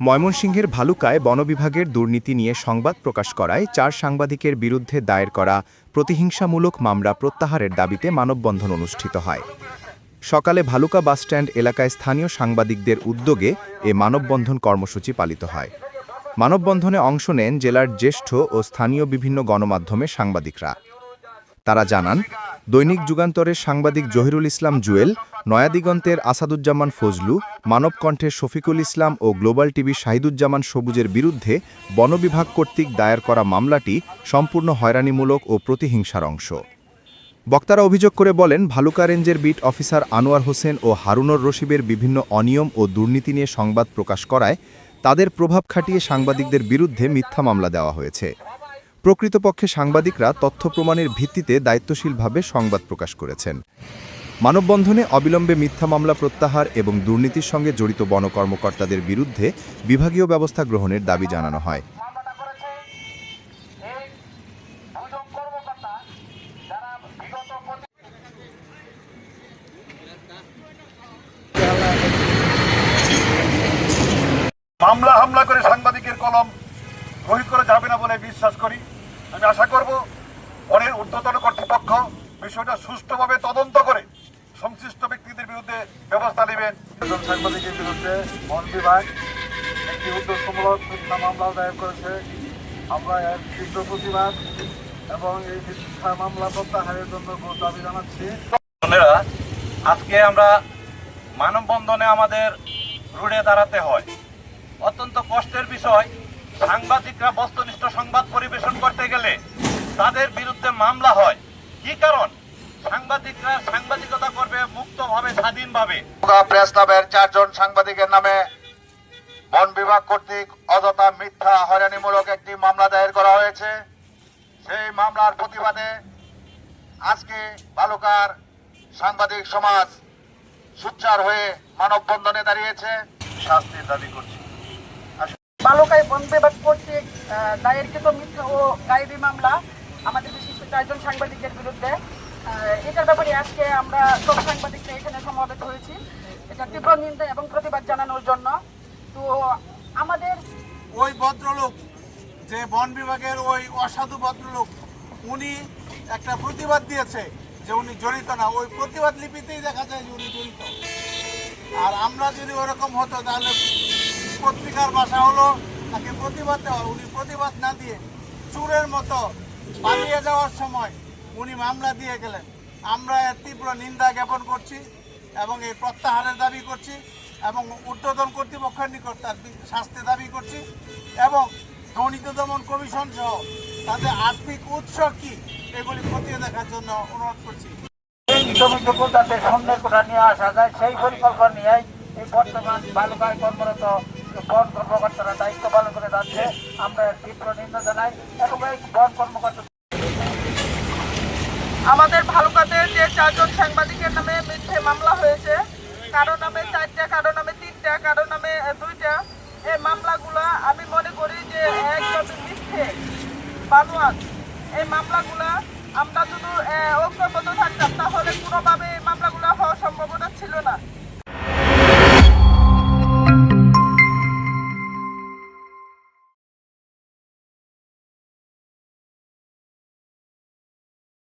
ময়মনসিংহের ভালুকায় বন বিভাগের দুর্নীতি নিয়ে সংবাদ প্রকাশ করায় চার সাংবাদিকের বিরুদ্ধে দায়ের করা প্রতিহিংসামূলক মামলা প্রত্যাহারের দাবিতে মানববন্ধন অনুষ্ঠিত হয়। সকালে ভালুকা বাসস্ট্যান্ড এলাকায় স্থানীয় সাংবাদিকদের উদ্যোগে এ মানববন্ধন কর্মসূচি পালিত হয়। মানববন্ধনে অংশ নেন জেলার জ্যেষ্ঠ ও স্থানীয় বিভিন্ন গণমাধ্যমে সাংবাদিকরা। তারা জানান দৈনিক যুগান্তরের সাংবাদিক জহিরুল ইসলাম জুয়েল, নয়াদিগন্তের আসাদুজ্জামান ফজলু মানবকণ্ঠের শফিকুল ইসলাম ও গ্লোবাল টিভি শাহিদুজ্জামান সবুজের বিরুদ্ধে বনবিভাগ কর্তৃক দায়ের করা মামলাটি সম্পূর্ণ হয়রানিমূলক ও প্রতিহিংসার অংশ। বক্তারা অভিযোগ করে বলেন, ভালুকা রেঞ্জের বিট অফিসার আনোয়ার হোসেন ও হারুনর রশিবের বিভিন্ন অনিয়ম ও দুর্নীতি নিয়ে সংবাদ প্রকাশ করায় তাদের প্রভাব খাটিয়ে সাংবাদিকদের বিরুদ্ধে মিথ্যা মামলা দেওয়া হয়েছে। প্রকৃতপক্ষে সাংবাদিকরা তথ্য প্রমাণের ভিত্তিতে দায়িত্বশীলভাবে সংবাদ প্রকাশ করেছেন। মানববন্ধনে অবিলম্বে মিথ্যা মামলা প্রত্যাহার এবং দুর্নীতির সঙ্গে জড়িত বন কর্মকর্তাদের বিরুদ্ধে বিভাগীয় ব্যবস্থা গ্রহণের দাবি জানানো হয়। মামলা হামলা করে সাংবাদিকের কলম রহিত করা যাবে না বলে বিশ্বাস করি। আমি আশা করব পরের ঊর্ধ্বতন কর্তৃপক্ষ বিষয়টা সুষ্ঠুভাবে তদন্ত করে সংশ্লিষ্ট ব্যক্তিদের বিরুদ্ধে ব্যবস্থা নেবেন সাংবাদিকের বিরুদ্ধে বন বিভাগ একটি উদ্যোগমূলক মিথ্যা মামলা দায়ের করেছে। আমরা এর তীব্র প্রতিবাদ এবং এই মিথ্যা মামলা প্রত্যাহারের জন্য দাবি জানাচ্ছি। আজকে আমরা মানববন্ধনে আমাদের রুডে দাঁড়াতে হয়। অত্যন্ত কষ্টের বিষয়। সাংবাদিকরা বস্তুনিষ্ঠ সংবাদ পরিবেশন করতে গেলে তাদের বিরুদ্ধে মামলা হয়। কি কারণ? সাংবাদিকরা সাংবাদিকতা করবে মুক্তভাবে স্বাধীনভাবে। প্রেস ক্লাবের চারজন সাংবাদিকের নামে বন বিভাগ কর্তৃক অযথা মিথ্যা হয়রানিমূলক একটি মামলা দায়ের করা হয়েছে। সেই মামলার প্রতিবাদে আজকে বালুকার সাংবাদিক সমাজ সুচ্চার হয়ে মানববন্ধনে দাঁড়িয়েছে। শাস্তির দাবি করছি। বালুকায় বন বিভাগ কর্তৃক দায়েরকৃত মিথ্যা ও গায়েবী মামলা আমাদের বিশিষ্ট চারজন সাংবাদিকের বিরুদ্ধে। এটার ব্যাপারে আজকে আমরা সব সাংবাদিকরা এখানে সমাবেত হয়েছি। এটা তীব্র নিন্দা এবং প্রতিবাদ জানানোর জন্য। তো আমাদের ওই ভদ্রলোক, যে বন বিভাগের ওই অসাধু ভদ্রলোক, উনি একটা প্রতিবাদ দিয়েছে যে উনি জড়িত না। ওই প্রতিবাদ লিপিতেই দেখা যায় যে উনি জড়িত। আর আমরা যদি ওরকম হতো তাহলে পত্রিকার ভাষা হলো তাকে প্রতিবাদ দেওয়া, উনি প্রতিবাদ না দিয়ে চুরের মতো পালিয়ে যাওয়ার সময় উনি মামলা দিয়ে গেলেন। আমরা এর তীব্র নিন্দা জ্ঞাপন করছি এবং এই প্রত্যাহারের দাবি করছি এবং ঊর্ধ্বতন কর্তৃপক্ষের নিকট তার শাস্তি দাবি করছি এবং দুর্নীতি দমন কমিশন সহ তাদের আর্থিক উৎস কি এগুলি খতিয়ে দেখার জন্য অনুরোধ করছি। যাতে নিয়ে আসা যায়, সেই পরিকল্পনা নিয়ে এই বর্তমান বালুকায় কর্মরত বন কর্মকর্তারা দায়িত্ব পালন করে যাচ্ছে। আমরা তীব্র নিন্দা জানাই এই বন কর্মকর্তা আমাদের ভালুকাতে যে চারজন সাংবাদিকের নামে মিথ্যে মামলা হয়েছে কারও নামে চারটা কারও নামে তিনটা কারও নামে দুইটা এই মামলাগুলো আমি মনে করি যে একদম মিথ্যে। বানোয়াট এই মামলাগুলো আমরা আহ, ঐক্যবদ্ধ থাকতাম তাহলে কোনোভাবে এই